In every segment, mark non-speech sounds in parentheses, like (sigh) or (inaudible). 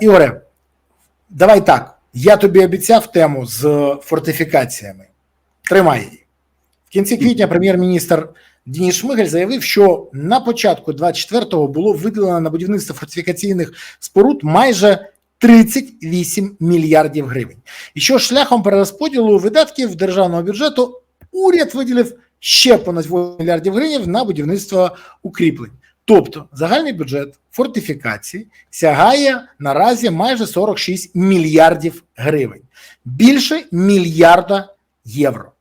Ігоре, давай так. Я тобі обіцяв тему з фортифікаціями. Тримай її. В кінці квітня прем'єр-міністр Денис Шмигаль заявив, що на початку 24-го було виділено на будівництво фортифікаційних споруд майже 38 мільярдів гривень. І що шляхом перерозподілу видатків державного бюджету уряд виділив ще понад 8 мільярдів гривень на будівництво укріплень. Тобто загальний бюджет фортифікації сягає наразі майже 46 мільярдів гривень, більше мільярда євро.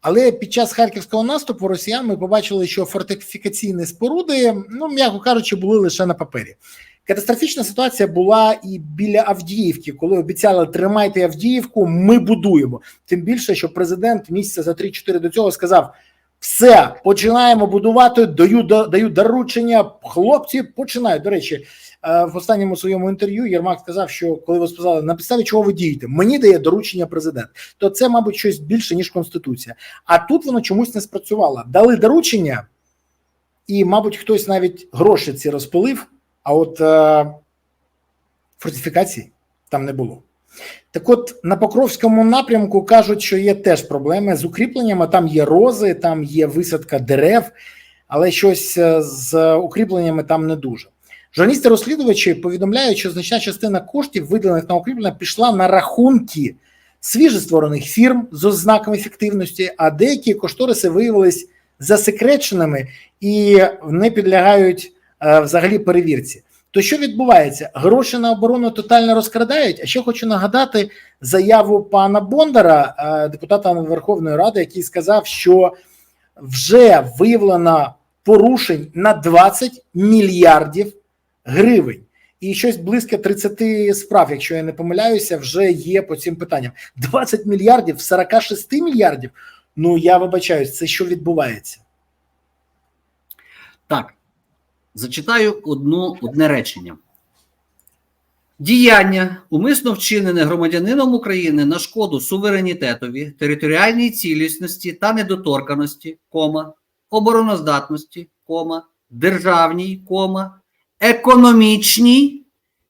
Але під час харківського наступу росіян ми побачили, що фортифікаційні споруди, ну м'яко кажучи, були лише на папері. Катастрофічна ситуація була і біля Авдіївки, коли обіцяли тримайте Авдіївку, ми будуємо. Тим більше, що президент місяця за 3-4 до цього сказав: все, починаємо будувати. Даю даю доручення. Хлопці починають. До речі, е, в останньому своєму інтерв'ю Єрмак сказав, що коли ви сказали, на підставі чого ви дієте, мені дає доручення президент. То це, мабуть, щось більше ніж конституція. А тут воно чомусь не спрацювало. Дали доручення, і, мабуть, хтось навіть гроші ці розпилив. А от е, фортифікацій там не було. Так от на Покровському напрямку кажуть, що є теж проблеми з укріпленнями. Там є рози, там є висадка дерев, але щось е, з укріпленнями там не дуже. Журналісти-розслідувачі повідомляють, що значна частина коштів, виділених на укріплення, пішла на рахунки свіжостворених фірм з ознаками ефективності, а деякі кошториси виявились засекреченими і не підлягають е, взагалі перевірці. То що відбувається? Гроші на оборону тотально розкрадають. А ще хочу нагадати заяву пана Бондара, е, депутата Верховної Ради, який сказав, що вже виявлено порушень на 20 мільярдів гривень. І щось близько 30 справ, якщо я не помиляюся, вже є по цим питанням. 20 мільярдів, 46 мільярдів. Ну я вибачаюсь, це що відбувається? Так. Зачитаю одну, одне речення. Діяння, умисно вчинене громадянином України на шкоду суверенітетові, територіальній цілісності та недоторканості, кома, обороноздатності, кома, державній, кома, економічній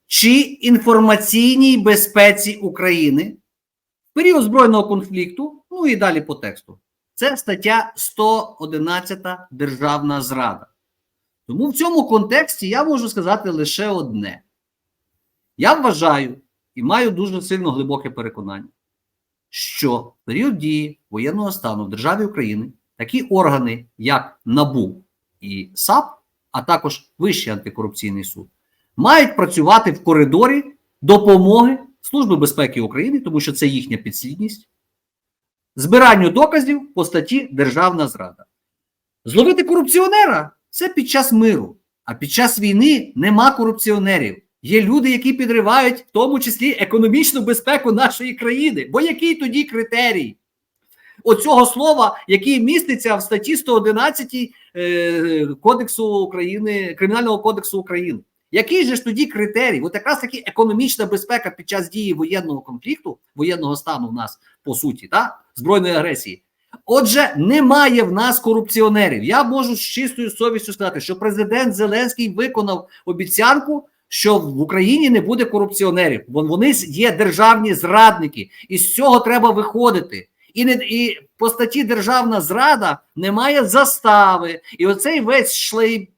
чи інформаційній безпеці України в період збройного конфлікту, ну і далі по тексту. Це стаття 111 Державна зрада. Тому в цьому контексті я можу сказати лише одне: я вважаю і маю дуже сильно глибоке переконання, що в період дії воєнного стану в державі України такі органи, як НАБУ і САП, а також Вищий антикорупційний суд, мають працювати в коридорі допомоги Служби безпеки України, тому що це їхня підслідність, збиранню доказів по статті Державна зрада. Зловити корупціонера це під час миру. А під час війни нема корупціонерів. Є люди, які підривають в тому числі економічну безпеку нашої країни. Бо який тоді критерій? Оцього слова, який міститься в статті 111 е, Кодексу України, Кримінального кодексу України. Який же ж тоді критерій? От якраз таки економічна безпека під час дії воєнного конфлікту, воєнного стану в нас по суті, та збройної агресії. Отже, немає в нас корупціонерів. Я можу з чистою совістю сказати, що президент Зеленський виконав обіцянку, що в Україні не буде корупціонерів. Вони є державні зрадники, і з цього треба виходити. І не і по статті державна зрада немає застави. І оцей весь шлей,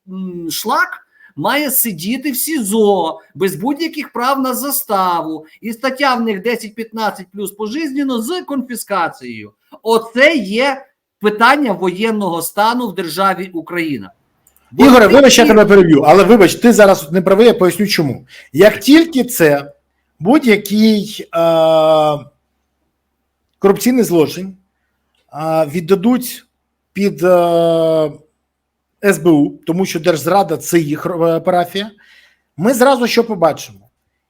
шлак має сидіти в СІЗО без будь-яких прав на заставу. І стаття в них 10-15 плюс пожизненно з конфіскацією. Оце є питання воєнного стану в державі Україна. Бо Ігоре, вибач, я тебе переб'ю, але вибач, ти зараз не правий, я поясню чому. Як тільки це будь-який е, корупційний злочин е, віддадуть під е, СБУ, тому що Держзрада це їх парафія, ми зразу що побачимо?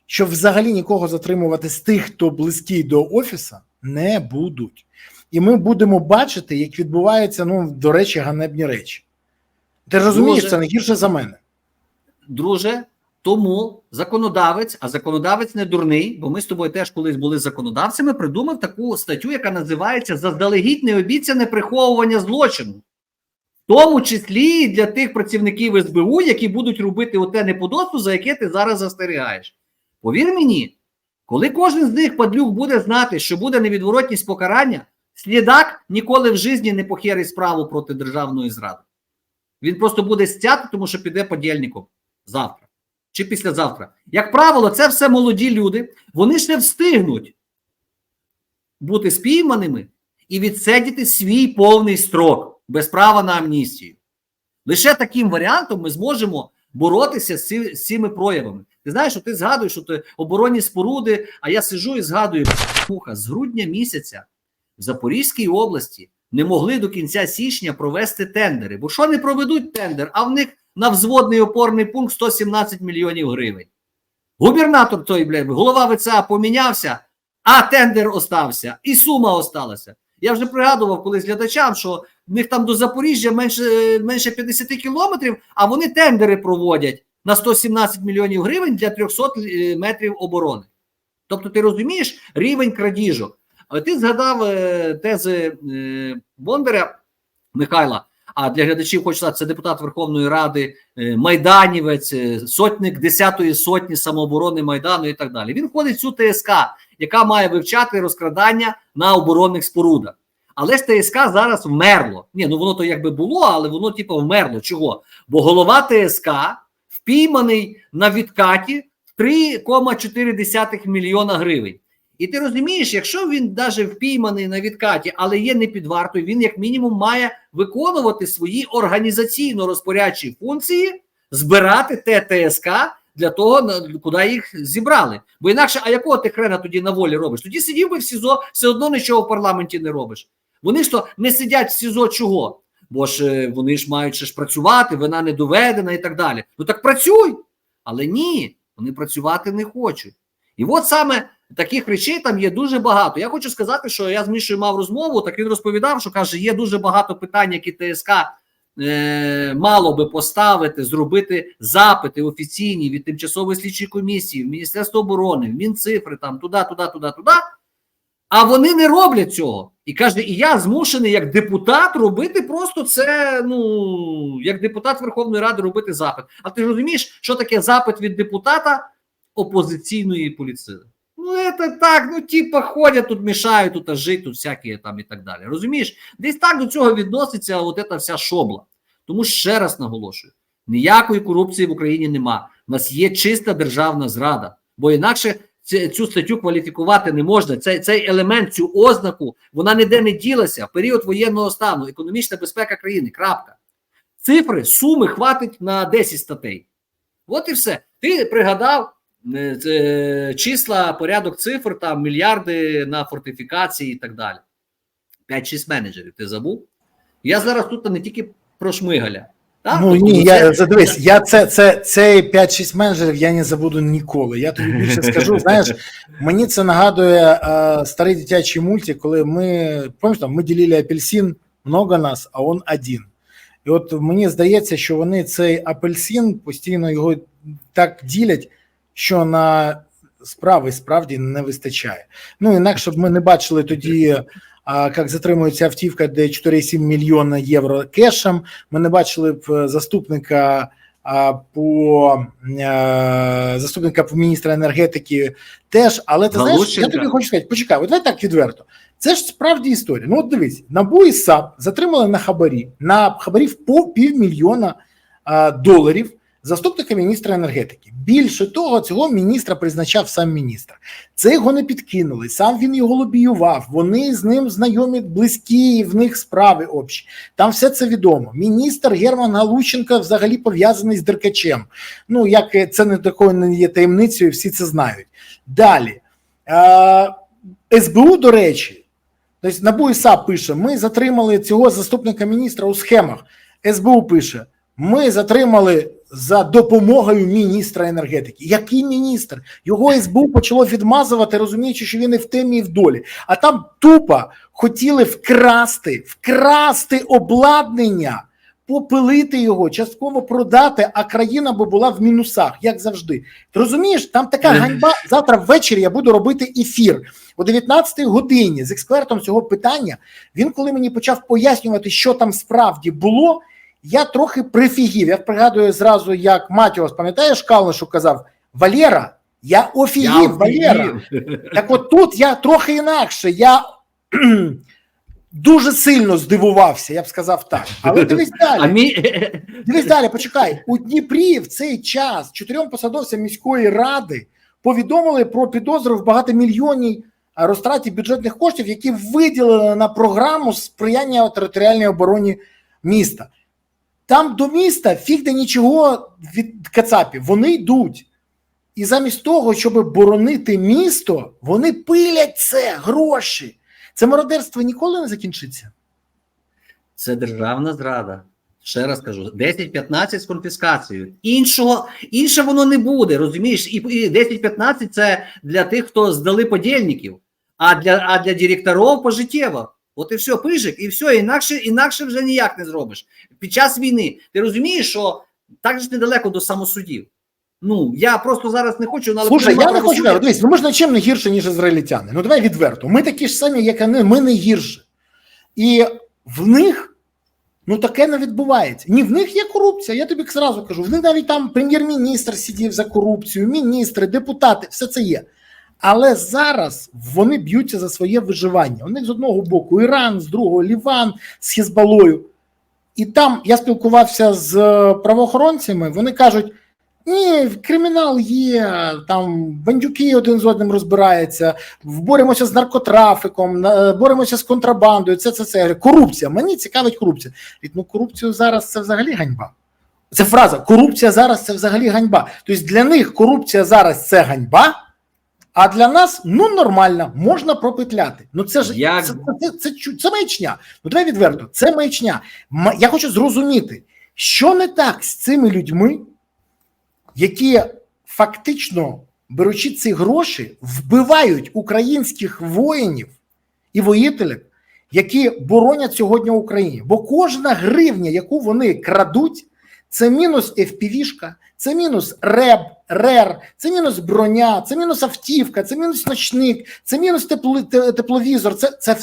Що взагалі нікого затримувати з тих, хто близький до офіса, не будуть. І ми будемо бачити, як відбуваються, ну, до речі, ганебні речі. Ти розумієш, друже, це не гірше за мене. Друже, тому законодавець, а законодавець не дурний, бо ми з тобою теж колись були законодавцями, придумав таку статтю, яка називається Заздалегідь необіцяне приховування злочину. В тому числі і для тих працівників СБУ, які будуть робити оте неподобство, за яке ти зараз застерігаєш. Повір мені, коли кожен з них падлюк буде знати, що буде невідворотність покарання, слідак ніколи в житті не похерить справу проти державної зради. Він просто буде стяти, тому що піде подільником завтра чи післязавтра. Як правило, це все молоді люди, вони ще встигнуть бути спійманими і відсидіти свій повний строк без права на амністію. Лише таким варіантом ми зможемо боротися з цими проявами. Ти знаєш, що ти згадуєш, що ти оборонні споруди, а я сижу і згадую, муха, з грудня місяця в Запорізькій області не могли до кінця січня провести тендери. Бо що не проведуть тендер, а в них на взводний опорний пункт 117 мільйонів гривень. Губернатор той, блядь, голова ВЦА помінявся, а тендер остався, і сума осталася. Я вже пригадував колись глядачам, що в них там до Запоріжжя менше, менше 50 кілометрів, а вони тендери проводять на 117 мільйонів гривень для 300 е, метрів оборони. Тобто, ти розумієш рівень крадіжок. Ти згадав е, тези е, Бондаря Михайла. А для глядачів хочу сказати, це депутат Верховної Ради, е, майданівець, сотник 10-ї сотні самооборони Майдану і так далі. Він входить в цю ТСК, яка має вивчати розкрадання на оборонних спорудах. Але ж ТСК зараз вмерло. Ні, ну воно то якби було, але воно типу вмерло. Чого? Бо голова ТСК впійманий на відкаті 3,4 мільйона гривень. І ти розумієш, якщо він навіть впійманий на відкаті, але є не під вартою, він як мінімум має виконувати свої організаційно розпорядчі функції, збирати те ТСК для того, куди їх зібрали. Бо інакше, а якого ти хрена тоді на волі робиш? Тоді сидів би в СІЗО, все одно нічого в парламенті не робиш. Вони ж то не сидять в СІЗО чого? Бо ж е, вони ж мають ще ж працювати, вина не доведена і так далі. Ну так працюй! Але ні, вони працювати не хочуть. І от саме таких речей там є дуже багато. Я хочу сказати, що я з Мішою мав розмову, так він розповідав, що каже, є дуже багато питань, які ТСК е, мало би поставити, зробити запити офіційні від тимчасової слідчої комісії, в Міністерство оборони, в Мінцифри, там туди, туди, туди, туди. А вони не роблять цього. І каже, і я змушений як депутат робити просто це, ну, як депутат Верховної Ради робити запит. А ти розумієш, що таке запит від депутата опозиційної поліції? Ну, це так, ну, типа, ходять тут, мішають тут, а жить тут всякі там і так далі. Розумієш? Десь так до цього відноситься от ця вся шобла. Тому ще раз наголошую: ніякої корупції в Україні нема. У нас є чиста державна зрада, бо інакше цю статтю кваліфікувати не можна. Цей, цей елемент, цю ознаку, вона ніде не ділася. В період воєнного стану, економічна безпека країни. Крапка. Цифри, суми хватить на 10 статей. От і все. Ти пригадав числа, порядок цифр, там мільярди на фортифікації і так далі. 5-6 менеджерів. Ти забув? Я зараз тут не тільки про Шмигаля. Так? Ну Тобто, ні, я задивись, я це, це, цей 5-6 менеджерів я не забуду ніколи. Я тобі більше скажу. (laughs) Знаєш, мені це нагадує е, старий дитячий мультик, коли ми пам'ятаєш, там, ми ділили апельсин, много нас, а он один. І от мені здається, що вони цей апельсин постійно його так ділять, що на справи справді не вистачає. Ну інакше б ми не бачили тоді. А як затримується автівка, де 4,7 мільйона євро кешем. Ми не бачили б е, заступника а, по е, заступника по міністра енергетики теж. Але ти знаєш, я тобі хочу сказати, почекай, от давай так відверто. Це ж справді історія. Ну, от дивись, НАБУ і САП затримали на хабарі на хабарі в по півмільйона а, доларів заступника міністра енергетики. Більше того, цього міністра призначав сам міністр. Це його не підкинули. Сам він його лобіював. Вони з ним знайомі близькі, і в них справи общі. Там все це відомо. Міністр Герман Галущенко взагалі пов'язаний з Деркачем. Ну як це не такою не є таємницею, всі це знають. Далі е, СБУ, до речі, тобто НАБУ і САП пише: ми затримали цього заступника міністра у схемах. СБУ пише: ми затримали за допомогою міністра енергетики. Який міністр? Його СБУ почало відмазувати, розуміючи, що він і в темі, і в долі. А там тупо хотіли вкрасти, вкрасти обладнання, попилити його, частково продати, а країна би була в мінусах, як завжди. Ти розумієш, там така ганьба. Завтра ввечері я буду робити ефір о 19 годині з експертом цього питання. Він, коли мені почав пояснювати, що там справді було, я трохи прифігів. Я пригадую зразу, як Матіос, пам'ятаєш, Калнишу казав: Валєра, Я офігів, Валера. Так от тут я трохи інакше. Я (clears throat) дуже сильно здивувався, я б сказав так. Але дивись (laughs) далі. Дивись далі, почекай. У Дніпрі в цей час чотирьом посадовцям міської ради повідомили про підозру в багатомільйонній розтраті бюджетних коштів, які виділили на програму сприяння територіальній обороні міста. Там до міста фіг де нічого від Кацапів. Вони йдуть. І замість того, щоб боронити місто, вони пилять це гроші. Це мародерство ніколи не закінчиться. Це державна зрада. Ще раз кажу: 10-15 з конфіскацією. Іншого, інше воно не буде, розумієш? І, і 10-15 це для тих, хто здали подільників, а для, а для директорів пожиттєво. От і все, пижик, і все, інакше, інакше вже ніяк не зробиш. Під час війни ти розумієш, що так же недалеко до самосудів. Ну, я просто зараз не хочу, але Слушай, я не хочу дивись, ну ми ж нічим не гірше, ніж ізраїльтяни. Ну давай відверто. Ми такі ж самі, як вони, ми не гірше. І в них ну таке не відбувається. Ні, в них є корупція. Я тобі зразу кажу. В них навіть там прем'єр-міністр сидів за корупцію, міністри, депутати, все це є. Але зараз вони б'ються за своє виживання. У них з одного боку Іран, з другого Ліван з Хізбалою. І там я спілкувався з правоохоронцями. Вони кажуть: ні, кримінал є, там бандюки один з одним розбираються, боремося з наркотрафіком, боремося з контрабандою. Це це це корупція. Мені цікавить корупція. Ну корупцію зараз це взагалі ганьба. Це фраза: корупція зараз це взагалі ганьба. Тобто для них корупція зараз це ганьба. А для нас ну нормально, можна пропетляти. Ну це ж Як- це, це, це, це, це маячня. Ну давай відверто, це маячня. Я хочу зрозуміти, що не так з цими людьми, які фактично, беручи ці гроші, вбивають українських воїнів і воїтелів, які боронять сьогодні Україні. Бо кожна гривня, яку вони крадуть, це мінус FPV-шка, це мінус РЕБ, РЕР, це мінус броня, це мінус автівка, це мінус ночник, це мінус тепло, тепловізор. Це, це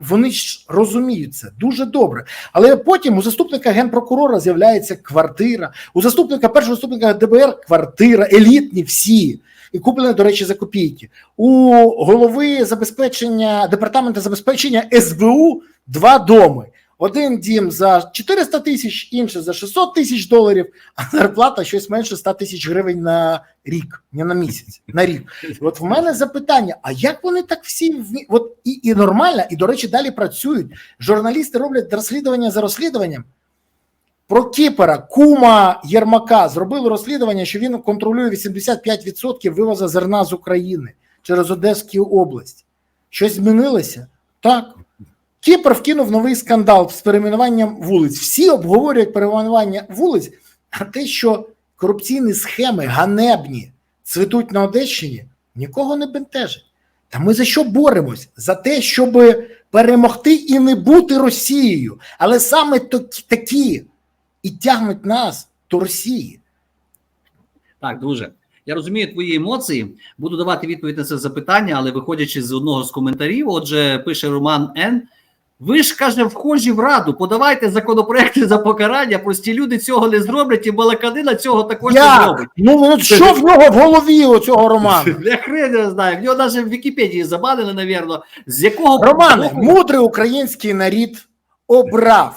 вони ж розуміють це дуже добре. Але потім у заступника генпрокурора з'являється квартира, у заступника першого заступника ДБР квартира, елітні всі. І куплені, до речі, за копійки. У голови забезпечення департаменту забезпечення СБУ два доми. Один дім за 400 тисяч, інший за 600 тисяч доларів, а зарплата щось менше 100 тисяч гривень на рік, не на місяць, на рік. От в мене запитання: а як вони так всі от і, і нормально, і до речі, далі працюють. Журналісти роблять розслідування за розслідуванням. Про Кіпера, кума Єрмака, зробили розслідування, що він контролює 85% вивозу зерна з України через Одеську область. Щось змінилося? Так. Кіпр вкинув новий скандал з перейменуванням вулиць. Всі обговорюють перейменування вулиць, а те, що корупційні схеми ганебні цвітуть на Одещині, нікого не бентежить. Та ми за що боремось? За те, щоб перемогти і не бути Росією. Але саме такі, і тягнуть нас до Росії. Так, дуже. Я розумію твої емоції. Буду давати відповідь на це запитання, але виходячи з одного з коментарів, отже, пише Роман Н. Ви ж каже, вхожі в раду, подавайте законопроекти за покарання. Прості люди цього не зроблять, і балаканина цього також не Як? зробить. Ну, ну що в нього в голові у цього Романа? (laughs) Я хрен не знаю. В нього навіть в Вікіпедії забанили, навірно. З якого Романе, мудрий український нарід обрав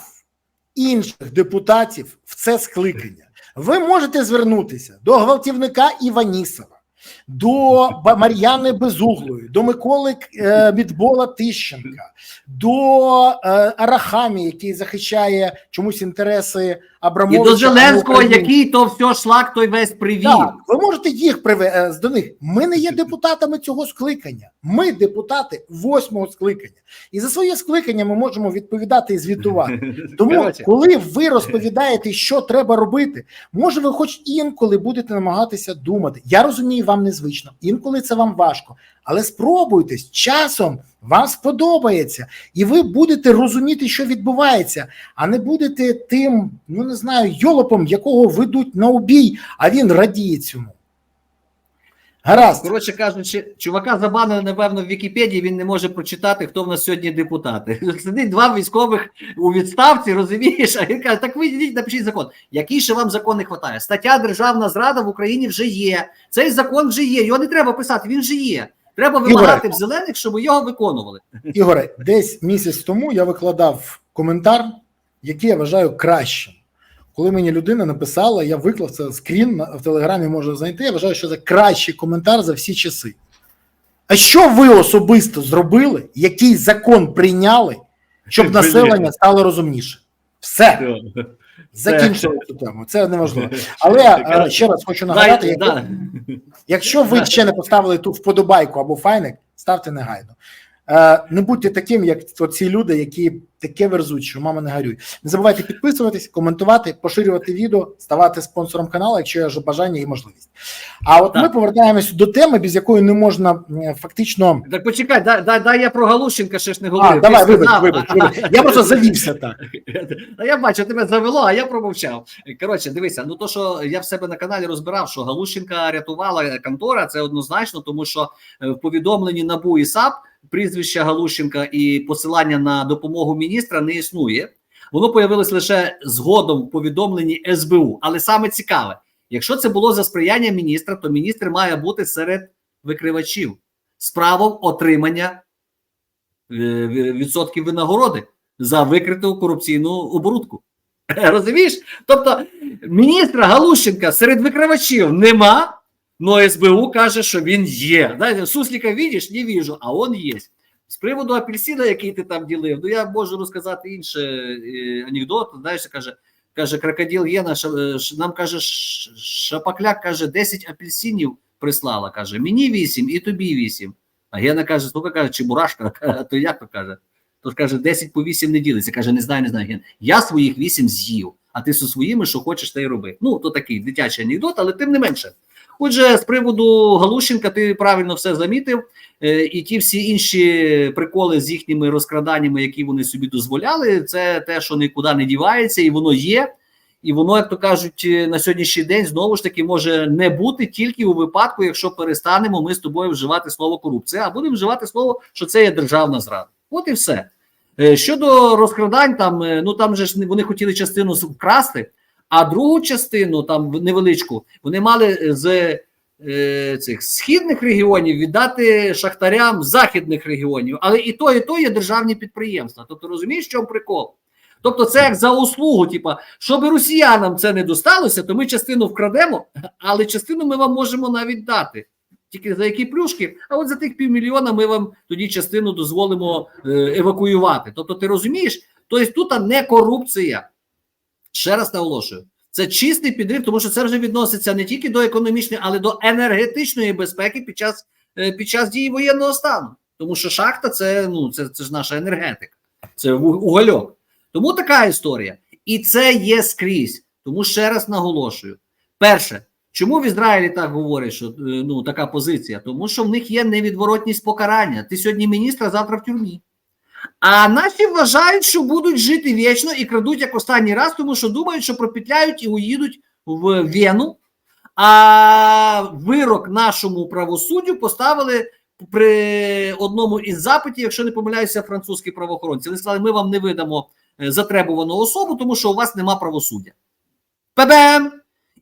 інших депутатів в це скликання. Ви можете звернутися до гвалтівника Іванісова, до Мар'яни Безуглої, до Миколи е, Мідбола Тищенка, до е, Арахамі, який захищає чомусь інтереси і до Зеленського, який то все шлак той весь привів. Так, ви можете їх привести до них. Ми не є депутатами цього скликання. Ми депутати восьмого скликання, і за своє скликання ми можемо відповідати і звітувати. (laughs) Тому, коли ви розповідаєте, що треба робити, може, ви хоч інколи будете намагатися думати. Я розумію, вам незвично, інколи це вам важко, але спробуйте з часом. Вам сподобається, і ви будете розуміти, що відбувається, а не будете тим, ну не знаю, йолопом, якого ведуть на убій, а він радіє цьому. Гаразд. Коротше кажучи, чувака забанили, напевно, в Вікіпедії, він не може прочитати, хто в нас сьогодні депутати. (laughs) Сидить два військових у відставці, розумієш? А він каже, так ви йдіть, напишіть закон. Який ще вам закон не вистачає? Стаття Державна зрада в Україні вже є. Цей закон вже є. Його не треба писати, він вже є. Треба вимагати в зелених, щоб його виконували. Ігоре, десь місяць тому я викладав коментар, який я вважаю кращим. Коли мені людина написала, я виклав це скрін в телеграмі можна знайти. Я вважаю, що це кращий коментар за всі часи. А що ви особисто зробили? Який закон прийняли, щоб населення стало розумніше? Все, закінчили цю тему. Це неможливо. Але е, ще раз хочу нагадати, якщо, якщо ви ще не поставили ту вподобайку або файник, ставте негайно. Е, Не будьте таким, як ці люди, які таке верзуть, що мама не горюй. Не забувайте підписуватись, коментувати, поширювати відео, ставати спонсором каналу, якщо є бажання і можливість. А от Так. ми повертаємось до теми, без якої не можна фактично. Так почекай, дай, дай, дай я про Галущенка ще ж не говорив. А, давай, вибач, вибач, вибач. Я просто завівся так. (laughs) Та я бачу, тебе завело, а я промовчав. Коротше, дивися, ну то, що я в себе на каналі розбирав, що Галущенка рятувала контора, це однозначно, тому що е, в повідомленні НАБУ і САП прізвища Галущенка і посилання на допомогу міністра не існує. Воно появилось лише згодом в повідомленні СБУ. Але саме цікаве, якщо це було за сприяння міністра, то міністр має бути серед викривачів з правом отримання е, відсотків винагороди за викриту корупційну оборудку. (laughs) Розумієш? Тобто міністра Галущенка серед викривачів нема, але СБУ каже, що він є. Знаєте, сусліка видиш, не віжу, а він є. З приводу апельсина, який ти там ділив, ну я можу розказати інший е, анекдот. Знаєш, каже, каже крокодил Єна, нам каже, Шапокляк каже, 10 апельсинів прислала. Каже, мені 8 і тобі 8. А Гена каже, слухай, каже, чебурашка, (laughs) а то як то каже? Тож каже, 10 по 8 не ділиться. Каже, не знаю, не знаю. Ген. Я своїх 8 з'їв, а ти зі своїми, що хочеш, те й роби. Ну, то такий дитячий анекдот, але тим не менше. Отже, з приводу Галущенка, ти правильно все замітив. Е, і ті всі інші приколи з їхніми розкраданнями, які вони собі дозволяли, це те, що нікуди не дівається, і воно є. І воно, як то кажуть, е, на сьогоднішній день знову ж таки може не бути тільки у випадку, якщо перестанемо ми з тобою вживати слово корупція, а будемо вживати слово, що це є державна зрада. От і все. Е, Щодо розкрадань, там ну там же ж вони хотіли частину вкрасти, а другу частину, там невеличку, вони мали з е, цих східних регіонів віддати шахтарям західних регіонів. Але і то, і то є державні підприємства. Тобто, розумієш, чому прикол? Тобто, це як за услугу, типа, щоб росіянам це не досталося, то ми частину вкрадемо, але частину ми вам можемо навіть дати. Тільки за які плюшки, а от за тих півмільйона ми вам тоді частину дозволимо е, евакуювати. Тобто, ти розумієш? Тобто тут не корупція. Ще раз наголошую, це чистий підрив, тому що це вже відноситься не тільки до економічної, але до енергетичної безпеки під час, е, під час дії воєнного стану. Тому що шахта це, ну, це, це ж наша енергетика, це угольок. Тому така історія. І це є скрізь. Тому ще раз наголошую: перше, чому в Ізраїлі так говорять, що е, ну така позиція? Тому що в них є невідворотність покарання. Ти сьогодні міністр, а завтра в тюрмі. А наші вважають, що будуть жити вічно і крадуть як останній раз, тому що думають, що пропетляють і уїдуть в Вену. А вирок нашому правосуддю поставили при одному із запитів, якщо не помиляюся, французькі правоохоронці. Вони сказали, ми вам не видамо е, затребувану особу, тому що у вас нема правосуддя. Пебем!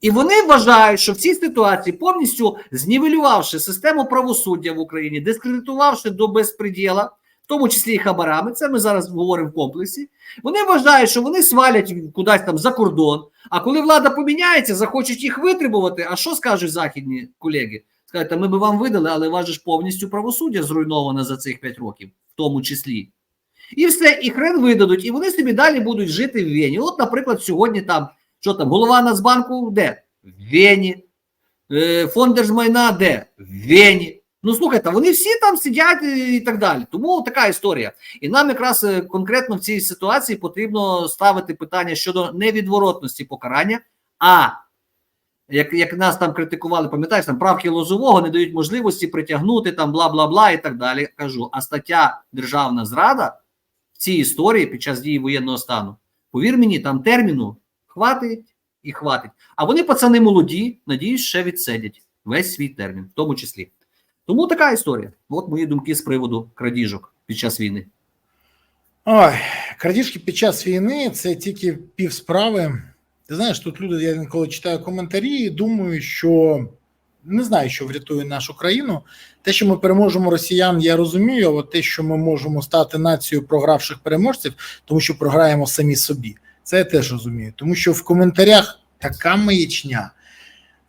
І вони вважають, що в цій ситуації, повністю знівелювавши систему правосуддя в Україні, дискредитувавши до безпреділа, в тому числі і хабарами, це ми зараз говоримо в комплексі. Вони вважають, що вони свалять кудись там за кордон. А коли влада поміняється, захочуть їх витребувати. А що скажуть західні колеги? Скажуть, «Та ми би вам видали, але же ж повністю правосуддя зруйноване за цих 5 років, в тому числі. І все, і хрен видадуть, і вони собі далі будуть жити в Вені. От, наприклад, сьогодні там, що там, голова Нацбанку де? В Вені. Е, Фонд держмайна де? В Вені. Ну, слухайте, вони всі там сидять і і так далі. Тому така історія. І нам якраз е, конкретно в цій ситуації потрібно ставити питання щодо невідворотності покарання, а як, як нас там критикували, пам'ятаєш, там правки лозового не дають можливості притягнути там бла бла бла і так далі. Кажу, а стаття Державна зрада в цій історії під час дії воєнного стану, повір мені, там терміну хватить і хватить. А вони, пацани молоді, надіюсь, ще відсидять. Весь свій термін, в тому числі. Тому така історія. От мої думки з приводу крадіжок під час війни. Ой, крадіжки під час війни це тільки пів справи. Ти знаєш, тут люди, я інколи читаю коментарі і думаю, що не знаю, що врятує нашу країну. Те, що ми переможемо росіян, я розумію. а те, що ми можемо стати нацією програвших переможців, тому що програємо самі собі. Це я теж розумію. Тому що в коментарях така маячня.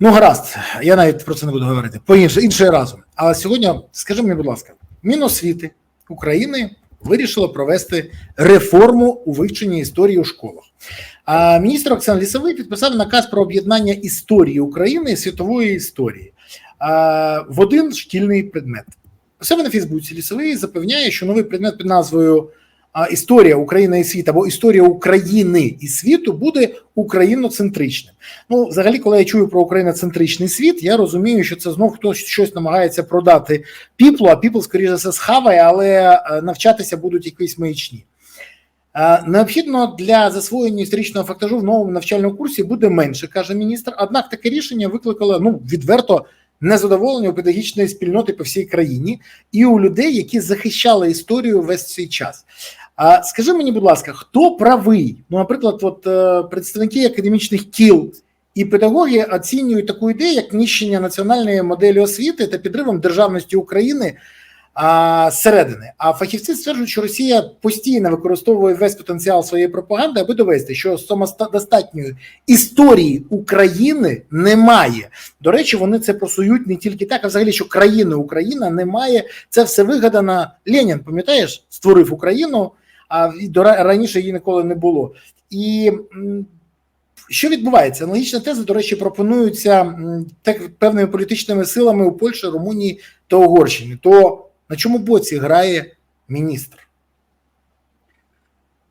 Ну, гаразд, я навіть про це не буду говорити. По інше, інший разом. Але сьогодні, скажи мені, будь ласка, Міносвіти України вирішило провести реформу у вивченні історії у школах. А міністр Оксан Лісовий підписав наказ про об'єднання історії України і світової історії а, в один шкільний предмет. У себе на Фейсбуці лісовий запевняє, що новий предмет під назвою Історія України і світ або Історія України і світу буде україноцентричним. Ну, взагалі, коли я чую про україноцентричний світ, я розумію, що це знов хтось щось намагається продати піплу, а піпл, скоріше за все, схаває, але е, навчатися будуть якісь маячні. Е, Необхідно для засвоєння історичного фактажу в новому навчальному курсі буде менше, каже міністр. Однак таке рішення викликало ну відверто незадоволення у педагогічної спільноти по всій країні і у людей, які захищали історію весь цей час. А скажи мені, будь ласка, хто правий? Ну, наприклад, от е, представники академічних кіл і педагоги оцінюють таку ідею, як нищення національної моделі освіти та підривом державності України зсередини. А фахівці стверджують, що Росія постійно використовує весь потенціал своєї пропаганди, аби довести, що самодостатньої історії України немає. До речі, вони це просують не тільки так, а взагалі, що країни Україна немає. Це все вигадано. Ленін, пам'ятаєш, створив Україну, а раніше її ніколи не було. І що відбувається? Аналогічна теза, до речі, пропонуються так певними політичними силами у Польщі, Румунії та Угорщині. То на чому боці грає міністр?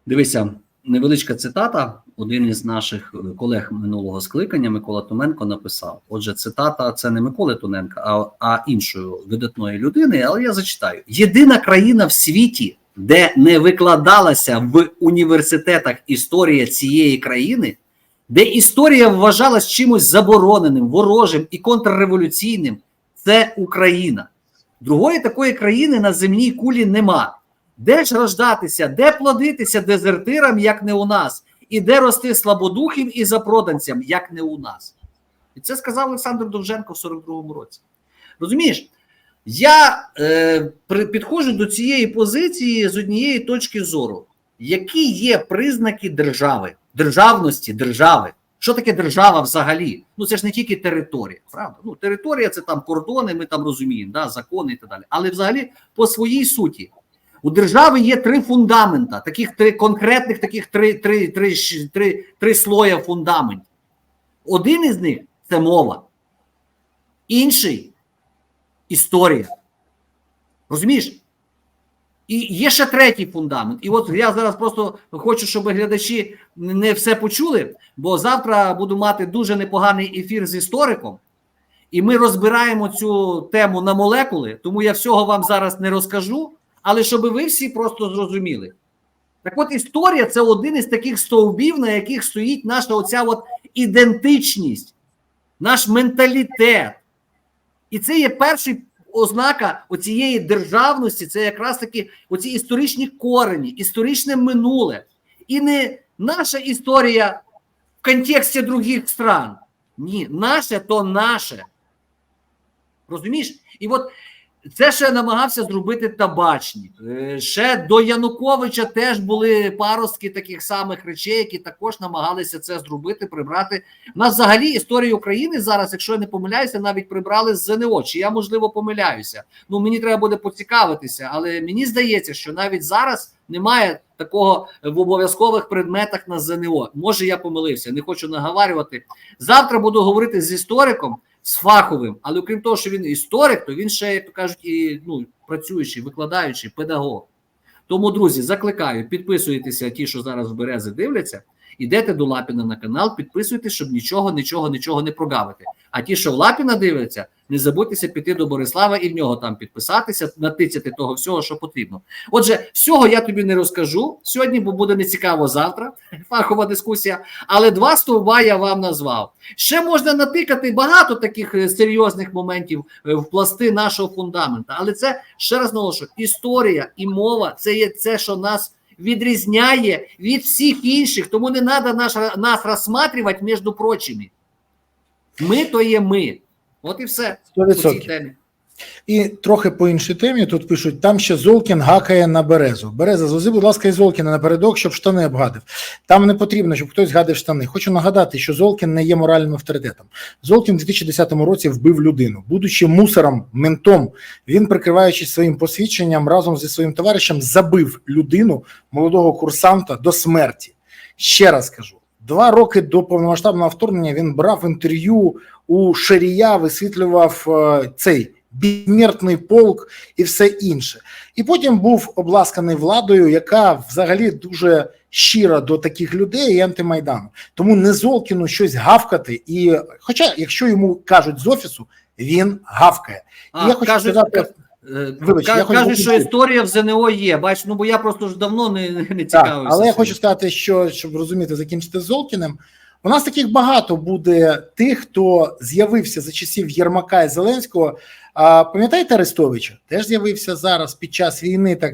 Дивися, невеличка цитата. Один із наших е, колег минулого скликання Микола Томенко написав. Отже, цитата це не Миколи Тоненка, а, а іншої видатної людини. Але я зачитаю: єдина країна в світі, де не викладалася в університетах історія цієї країни, де історія вважалась чимось забороненим, ворожим і контрреволюційним, це Україна. Другої такої країни на земній кулі нема. Де ж рождатися, де плодитися дезертирам, як не у нас, і де рости слабодухим і запроданцям, як не у нас. І це сказав Олександр Довженко в 42-му році. Розумієш, я е, підходжу до цієї позиції з однієї точки зору, які є признаки держави, державності держави. Що таке держава взагалі? Ну це ж не тільки територія, правда? Ну, територія це там кордони, ми там розуміємо, да, закони і так далі. Але взагалі по своїй суті. У держави є три фундамента, таких три конкретних, таких три три, три, три, три, слоя фундаментів. Один із них це мова, інший історія. Розумієш? І є ще третій фундамент. І от я зараз просто хочу, щоб глядачі не все почули, бо завтра буду мати дуже непоганий ефір з істориком, і ми розбираємо цю тему на молекули, тому я всього вам зараз не розкажу, але щоб ви всі просто зрозуміли. Так от історія це один із таких стовбів, на яких стоїть наша оця от ідентичність, наш менталітет. І це є перший ознака оцієї державності, це якраз таки оці історичні корені, історичне минуле. І не наша історія в контексті других стран. Ні, наше то наше. Розумієш? І от це ще намагався зробити табачні. Е, Ще до Януковича теж були паростки таких самих речей, які також намагалися це зробити, прибрати. У нас взагалі історія України зараз, якщо я не помиляюся, навіть прибрали з ЗНО. Чи я можливо помиляюся? Ну мені треба буде поцікавитися, але мені здається, що навіть зараз немає такого в обов'язкових предметах на ЗНО. Може, я помилився, не хочу наговарювати. Завтра буду говорити з істориком з фаховим, але окрім того, що він історик, то він ще, як то кажуть, і ну, працюючий, викладаючий, педагог. Тому, друзі, закликаю, підписуйтеся, ті, що зараз в берези дивляться, ідете до Лапіна на канал, підписуйтесь, щоб нічого, нічого, нічого не прогавити. А ті, що в Лапіна дивляться, не забудьтеся піти до Борислава і в нього там підписатися, натицяти того всього, що потрібно. Отже, всього я тобі не розкажу сьогодні, бо буде нецікаво завтра. Фахова дискусія. Але два стовба я вам назвав. Ще можна натикати багато таких е, серйозних моментів е, в пласти нашого фундамента. Але це ще раз наголошую, історія і мова це є це, що нас відрізняє від всіх інших. Тому не треба нас розсматривати між прочими. Ми то є ми. От і все. У цій темі. І трохи по іншій темі тут пишуть: там ще Золкін гакає на березу. Береза, звози, будь ласка, і Золкіна напередок, щоб штани обгадив. Там не потрібно, щоб хтось гадив штани. Хочу нагадати, що Золкін не є моральним авторитетом. Золкін у 2010 році вбив людину, будучи мусором, ментом. Він, прикриваючись своїм посвідченням, разом зі своїм товаришем забив людину, молодого курсанта, до смерті. Ще раз кажу. Два роки до повномасштабного вторгнення він брав інтерв'ю у Шарія, висвітлював е, цей безсмертний полк і все інше. І потім був обласканий владою, яка взагалі дуже щира до таких людей і антимайдану. Тому не Золкіну щось гавкати. І, хоча, якщо йому кажуть з офісу, він гавкає. А, я хочу кажуть, сказати- е, Вибач, ка- я хочу кажуть, що історія в ЗНО є. Бач, ну бо я просто ж давно не, не Так, цікавився. але я хочу сказати, що щоб розуміти, закінчити з Золкіним. У нас таких багато буде тих, хто з'явився за часів Єрмака і Зеленського. А пам'ятаєте Арестовича? Теж з'явився зараз під час війни, так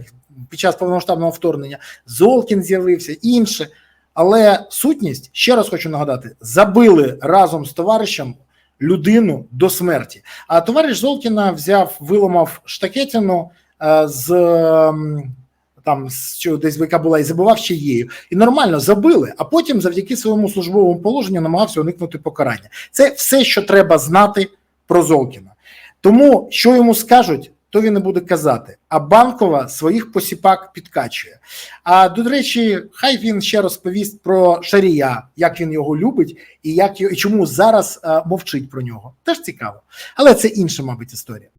під час повномасштабного вторгнення. Золкін з'явився, інше. Але сутність, ще раз хочу нагадати, забили разом з товаришем людину до смерті. А товариш Золкіна взяв, виламав штакетину е, з там що десь яка була і забував ще її, і нормально забили. А потім, завдяки своєму службовому положенню, намагався уникнути покарання. Це все, що треба знати про Золкіна. Тому що йому скажуть, то він і буде казати. А банкова своїх посіпак підкачує. А до речі, хай він ще розповість про Шарія, як він його любить, і як і чому зараз е, мовчить про нього. Теж цікаво. Але це інша, мабуть, історія.